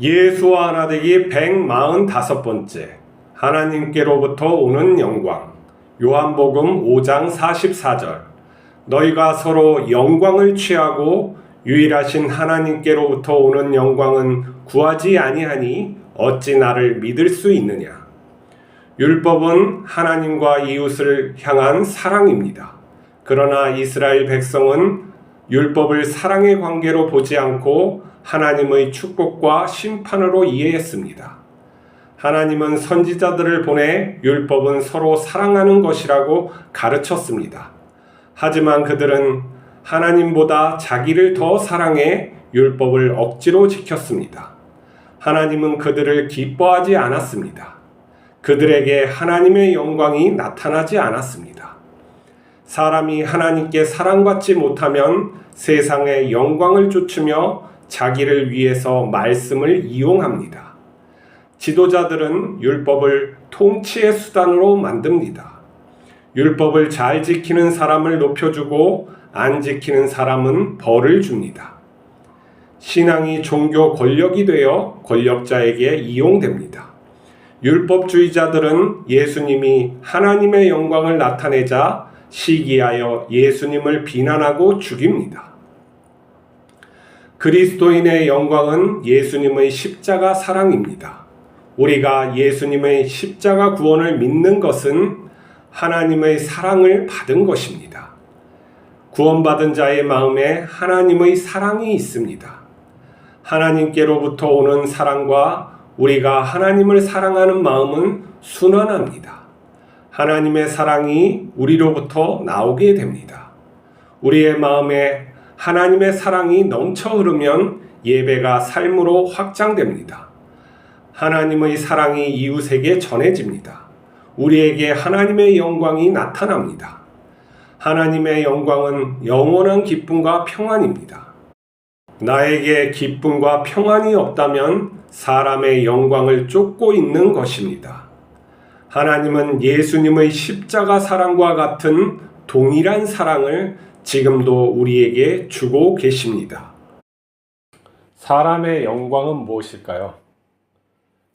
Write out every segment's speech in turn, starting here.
예수와 하나 되기 145번째 하나님께로부터 오는 영광. 요한복음 5장 44절. 너희가 서로 영광을 취하고 유일하신 하나님께로부터 오는 영광은 구하지 아니하니 어찌 나를 믿을 수 있느냐? 율법은 하나님과 이웃을 향한 사랑입니다. 그러나 이스라엘 백성은 율법을 사랑의 관계로 보지 않고 하나님의 축복과 심판으로 이해했습니다. 하나님은 선지자들을 보내 율법은 서로 사랑하는 것이라고 가르쳤습니다. 하지만 그들은 하나님보다 자기를 더 사랑해 율법을 억지로 지켰습니다. 하나님은 그들을 기뻐하지 않았습니다. 그들에게 하나님의 영광이 나타나지 않았습니다. 사람이 하나님께 사랑받지 못하면 세상의 영광을 쫓으며 자기를 위해서 말씀을 이용합니다. 지도자들은 율법을 통치의 수단으로 만듭니다. 율법을 잘 지키는 사람을 높여주고 안 지키는 사람은 벌을 줍니다. 신앙이 종교 권력이 되어 권력자에게 이용됩니다. 율법주의자들은 예수님이 하나님의 영광을 나타내자 시기하여 예수님을 비난하고 죽입니다. 그리스도인의 영광은 예수님의 십자가 사랑입니다. 우리가 예수님의 십자가 구원을 믿는 것은 하나님의 사랑을 받은 것입니다. 구원받은 자의 마음에 하나님의 사랑이 있습니다. 하나님께로부터 오는 사랑과 우리가 하나님을 사랑하는 마음은 순환합니다. 하나님의 사랑이 우리로부터 나오게 됩니다. 우리의 마음에 하나님의 사랑이 넘쳐 흐르면 예배가 삶으로 확장됩니다. 하나님의 사랑이 이웃에게 전해집니다. 우리에게 하나님의 영광이 나타납니다. 하나님의 영광은 영원한 기쁨과 평안입니다. 나에게 기쁨과 평안이 없다면 사람의 영광을 쫓고 있는 것입니다. 하나님은 예수님의 십자가 사랑과 같은 동일한 사랑을 지금도 우리에게 주고 계십니다. 사람의 영광은 무엇일까요?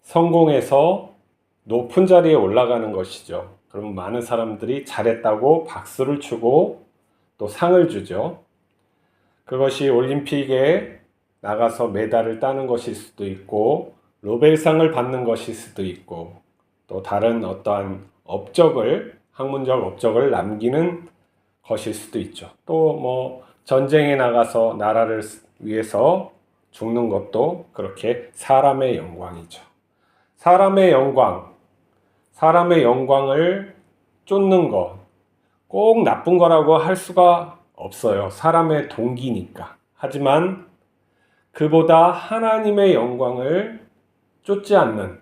성공해서 높은 자리에 올라가는 것이죠. 그럼 많은 사람들이 잘했다고 박수를 치고 또 상을 주죠. 그것이 올림픽에 나가서 메달을 따는 것일 수도 있고 노벨상을 받는 것일 수도 있고 또 다른 어떠한 업적을 학문적 업적을 남기는 것일 수도 있죠. 또 뭐 전쟁에 나가서 나라를 위해서 죽는 것도 그렇게 사람의 영광이죠. 사람의 영광, 사람의 영광을 쫓는 것, 꼭 나쁜 거라고 할 수가 없어요. 사람의 동기니까. 하지만 그보다 하나님의 영광을 쫓지 않는,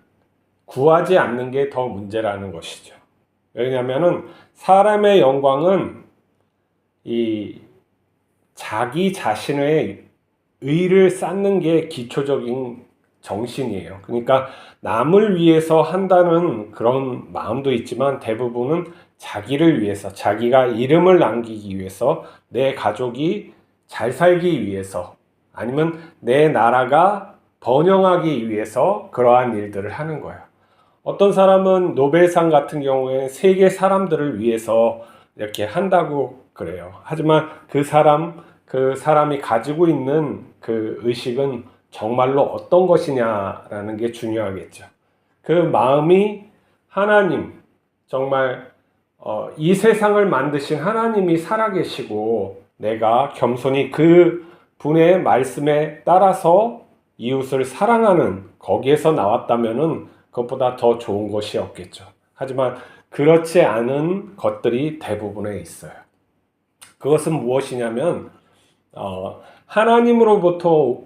구하지 않는 게 더 문제라는 것이죠. 왜냐하면 사람의 영광은 이 자기 자신의 의를 쌓는 게 기초적인 정신이에요. 그러니까 남을 위해서 한다는 그런 마음도 있지만 대부분은 자기를 위해서, 자기가 이름을 남기기 위해서, 내 가족이 잘 살기 위해서, 아니면 내 나라가 번영하기 위해서 그러한 일들을 하는 거예요. 어떤 사람은 노벨상 같은 경우에 세계 사람들을 위해서 이렇게 한다고 그래요. 하지만 그 사람, 그 사람이 가지고 있는 그 의식은 정말로 어떤 것이냐라는 게 중요하겠죠. 그 마음이 하나님, 정말 어, 이 세상을 만드신 하나님이 살아계시고 내가 겸손히 그 분의 말씀에 따라서 이웃을 사랑하는 거기에서 나왔다면은 그것보다 더 좋은 것이 없겠죠. 하지만 그렇지 않은 것들이 대부분에 있어요. 그것은 무엇이냐면 어, 하나님으로부터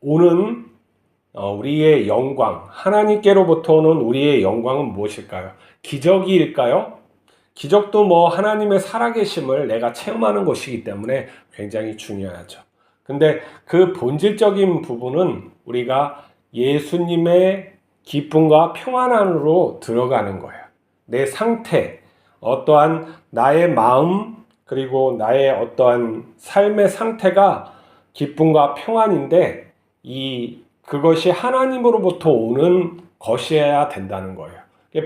오는 어, 우리의 영광, 하나님께로부터 오는 우리의 영광은 무엇일까요? 기적일까요? 기적도 뭐 하나님의 살아계심을 내가 체험하는 것이기 때문에 굉장히 중요하죠. 근데 그 본질적인 부분은 우리가 예수님의 기쁨과 평안 안으로 들어가는 거예요. 내 상태, 어떠한 나의 마음, 그리고 나의 어떠한 삶의 상태가 기쁨과 평안인데 이 그것이 하나님으로부터 오는 것이어야 된다는 거예요.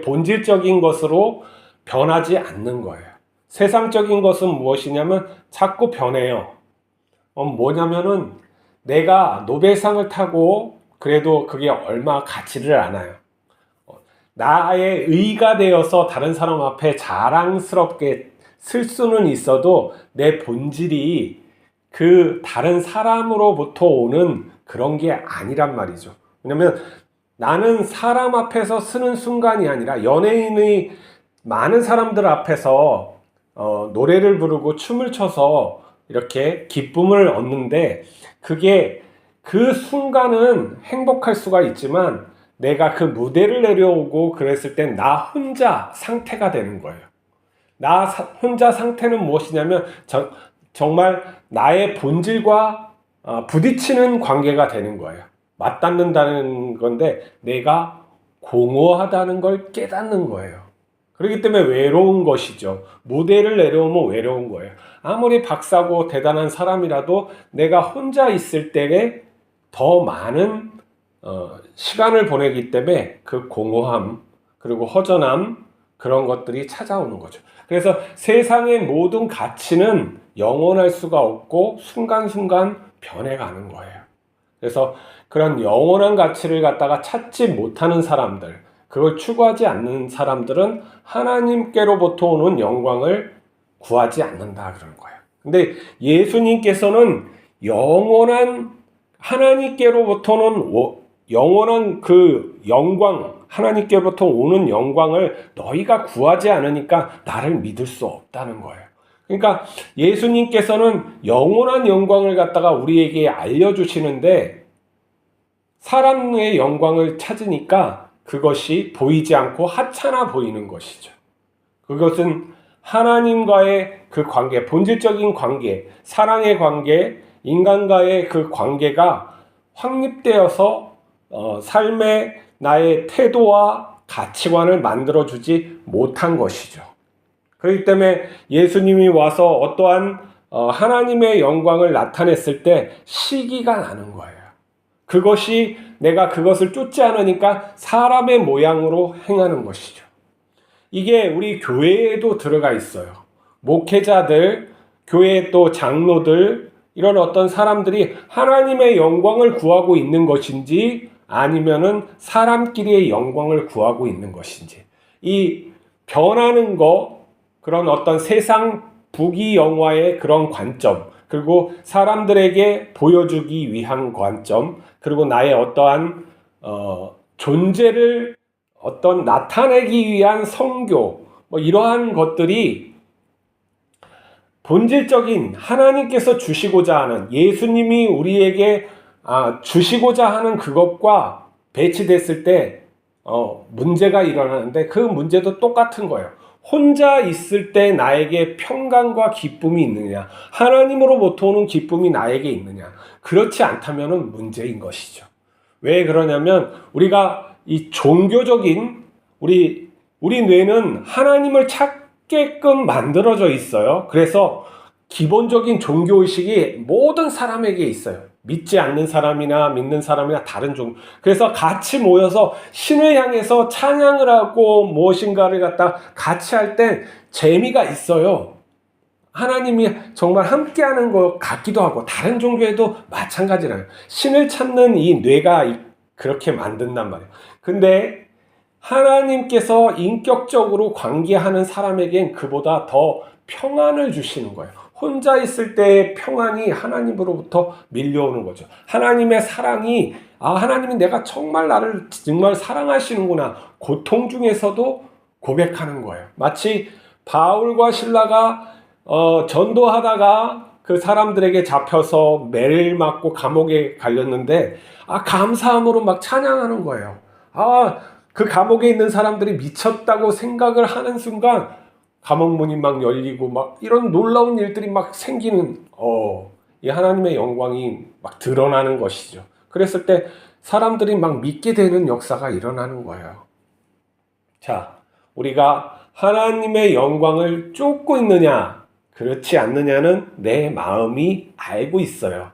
본질적인 것으로 변하지 않는 거예요. 세상적인 것은 무엇이냐면 자꾸 변해요. 어, 뭐냐면은 내가 노벨상을 타고 그래도 그게 얼마 가치를 않아요. 어, 나의 의가 되어서 다른 사람 앞에 자랑스럽게 쓸 수는 있어도 내 본질이 그 다른 사람으로부터 오는 그런 게 아니란 말이죠. 왜냐면 나는 사람 앞에서 쓰는 순간이 아니라 연예인의 많은 사람들 앞에서 어, 노래를 부르고 춤을 춰서 이렇게 기쁨을 얻는데 그게 그 순간은 행복할 수가 있지만 내가 그 무대를 내려오고 그랬을 땐 나 혼자 상태가 되는 거예요. 나 사- 혼자 상태는 무엇이냐면 저- 정말 나의 본질과 어, 부딪히는 관계가 되는 거예요. 맞닿는다는 건데 내가 공허하다는 걸 깨닫는 거예요. 그렇기 때문에 외로운 것이죠. 무대를 내려오면 외로운 거예요. 아무리 박사고 대단한 사람이라도 내가 혼자 있을 때에 더 많은 어, 시간을 보내기 때문에 그 공허함 그리고 허전함 그런 것들이 찾아오는 거죠. 그래서 세상의 모든 가치는 영원할 수가 없고 순간순간 변해가는 거예요. 그래서 그런 영원한 가치를 갖다가 찾지 못하는 사람들, 그걸 추구하지 않는 사람들은 하나님께로부터 오는 영광을 구하지 않는다 그런 거예요. 근데 예수님께서는 영원한 하나님께로부터는 오- 영원한 그 영광, 하나님께로부터 오는 영광을 너희가 구하지 않으니까 나를 믿을 수 없다는 거예요. 그러니까 예수님께서는 영원한 영광을 갖다가 우리에게 알려주시는데 사람의 영광을 찾으니까 그것이 보이지 않고 하찮아 보이는 것이죠. 그것은 하나님과의 그 관계, 본질적인 관계, 사랑의 관계, 인간과의 그 관계가 확립되어서 어, 삶의 나의 태도와 가치관을 만들어주지 못한 것이죠. 그렇기 때문에 예수님이 와서 어떠한 어, 하나님의 영광을 나타냈을 때 시기가 나는 거예요. 그것이 내가 그것을 쫓지 않으니까 사람의 모양으로 행하는 것이죠. 이게 우리 교회에도 들어가 있어요. 목회자들, 교회 또 장로들, 이런 어떤 사람들이 하나님의 영광을 구하고 있는 것인지 아니면은 사람끼리의 영광을 구하고 있는 것인지. 이 변하는 거, 그런 어떤 세상 부귀 영화의 그런 관점, 그리고 사람들에게 보여주기 위한 관점, 그리고 나의 어떠한 어, 존재를 어떤 나타내기 위한 성교, 뭐 이러한 것들이 본질적인 하나님께서 주시고자 하는 예수님이 우리에게 아, 주시고자 하는 그것과 배치됐을 때 어, 문제가 일어나는데 그 문제도 똑같은 거예요. 혼자 있을 때 나에게 평강과 기쁨이 있느냐, 하나님으로부터 오는 기쁨이 나에게 있느냐, 그렇지 않다면 문제인 것이죠. 왜 그러냐면 우리가 이 종교적인 우리 우리 뇌는 하나님을 찾 게끔 만들어져 있어요. 그래서 기본적인 종교 의식이 모든 사람에게 있어요. 믿지 않는 사람이나 믿는 사람이나 다른 종. 그래서 같이 모여서 신을 향해서 찬양을 하고 무엇인가를 갖다 같이 할 때 재미가 있어요. 하나님이 정말 함께하는 것 같기도 하고 다른 종교에도 마찬가지라요. 신을 찾는 이 뇌가 이- 그렇게 만든단 말이에요. 근데 하나님께서 인격적으로 관계하는 사람에겐 그보다 더 평안을 주시는 거예요. 혼자 있을 때의 평안이 하나님으로부터 밀려오는 거죠. 하나님의 사랑이 아 하나님이 내가 정말 나를 정말 사랑하시는구나. 고통 중에서도 고백하는 거예요. 마치 바울과 신라가 어, 전도하다가 그 사람들에게 잡혀서 매를 맞고 감옥에 갈렸는데 아 감사함으로 막 찬양하는 거예요. 아 그 감옥에 있는 사람들이 미쳤다고 생각을 하는 순간 감옥 문이 막 열리고 막 이런 놀라운 일들이 막 생기는 어, 이 하나님의 영광이 막 드러나는 것이죠. 그랬을 때 사람들이 막 믿게 되는 역사가 일어나는 거예요. 자, 우리가 하나님의 영광을 쫓고 있느냐, 그렇지 않느냐는 내 마음이 알고 있어요.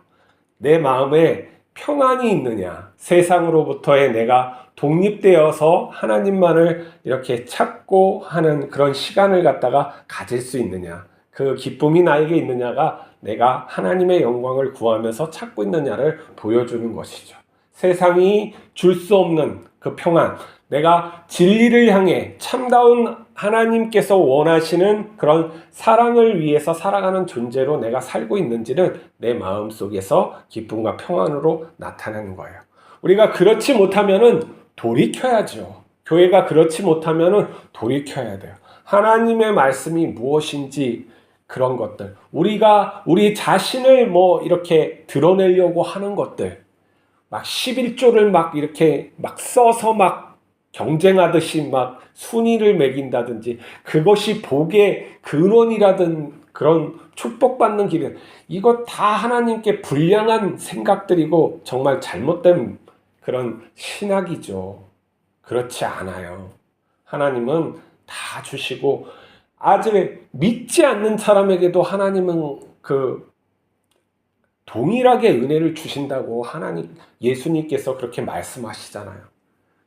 내 마음에 평안이 있느냐? 세상으로부터의 내가 독립되어서 하나님만을 이렇게 찾고 하는 그런 시간을 갖다가 가질 수 있느냐? 그 기쁨이 나에게 있느냐가 내가 하나님의 영광을 구하면서 찾고 있느냐를 보여주는 것이죠. 세상이 줄 수 없는 그 평안, 내가 진리를 향해 참다운 하나님께서 원하시는 그런 사랑을 위해서 살아가는 존재로 내가 살고 있는지는 내 마음 속에서 기쁨과 평안으로 나타나는 거예요. 우리가 그렇지 못하면은 돌이켜야죠. 교회가 그렇지 못하면은 돌이켜야 돼요. 하나님의 말씀이 무엇인지 그런 것들, 우리가 우리 자신을 뭐 이렇게 드러내려고 하는 것들, 막 11조를 막 이렇게 막 써서 막 경쟁하듯이 막 순위를 매긴다든지 그것이 복의 근원이라든 그런 축복받는 길은 이거 다 하나님께 불량한 생각들이고 정말 잘못된 그런 신학이죠. 그렇지 않아요. 하나님은 다 주시고 아직 믿지 않는 사람에게도 하나님은 그 동일하게 은혜를 주신다고 하나님 예수님께서 그렇게 말씀하시잖아요.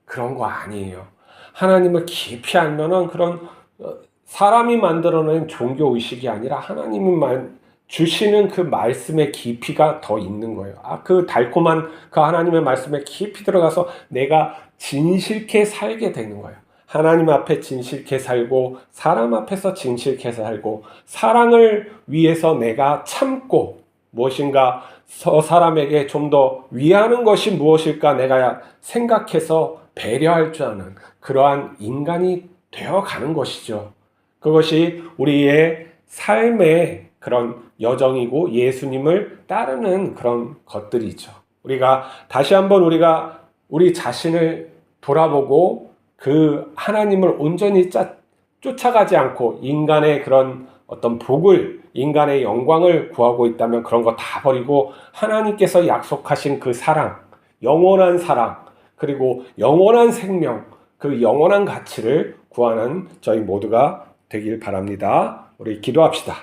그런 거 아니에요. 하나님을 깊이 알면은 그런 어, 사람이 만들어낸 종교 의식이 아니라 하나님이 만 주시는 그 말씀의 깊이가 더 있는 거예요. 아, 그 달콤한 그 하나님의 말씀에 깊이 들어가서 내가 진실케 살게 되는 거예요. 하나님 앞에 진실케 살고 사람 앞에서 진실케 살고 사랑을 위해서 내가 참고 무엇인가 서 사람에게 좀 더 위하는 것이 무엇일까 내가 생각해서 배려할 줄 아는 그러한 인간이 되어 가는 것이죠. 그것이 우리의 삶의 그런 여정이고 예수님을 따르는 그런 것들이죠. 우리가 다시 한번 우리가 우리 자신을 돌아보고 그 하나님을 온전히 짜, 쫓아가지 않고 인간의 그런 어떤 복을 인간의 영광을 구하고 있다면 그런 거 다 버리고 하나님께서 약속하신 그 사랑, 영원한 사랑, 그리고 영원한 생명, 그 영원한 가치를 구하는 저희 모두가 되길 바랍니다. 우리 기도합시다.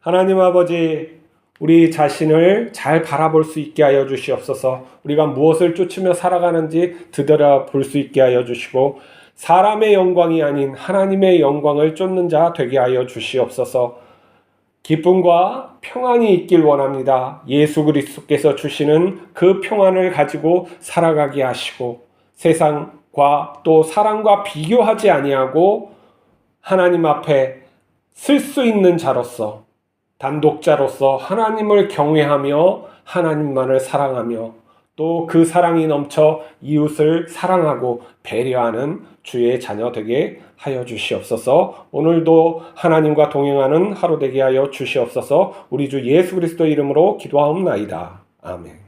하나님 아버지, 우리 자신을 잘 바라볼 수 있게 하여 주시옵소서. 우리가 무엇을 쫓으며 살아가는지 드더라 볼 수 있게 하여 주시고 사람의 영광이 아닌 하나님의 영광을 쫓는 자 되게 하여 주시옵소서. 기쁨과 평안이 있길 원합니다. 예수 그리스도께서 주시는 그 평안을 가지고 살아가게 하시고 세상과 또 사랑과 비교하지 아니하고 하나님 앞에 쓸 수 있는 자로서 단독자로서 하나님을 경외하며 하나님만을 사랑하며 또 그 사랑이 넘쳐 이웃을 사랑하고 배려하는 주의 자녀 되게 하여 주시옵소서. 오늘도 하나님과 동행하는 하루 되게 하여 주시옵소서. 우리 주 예수 그리스도 이름으로 기도하옵나이다. 아멘.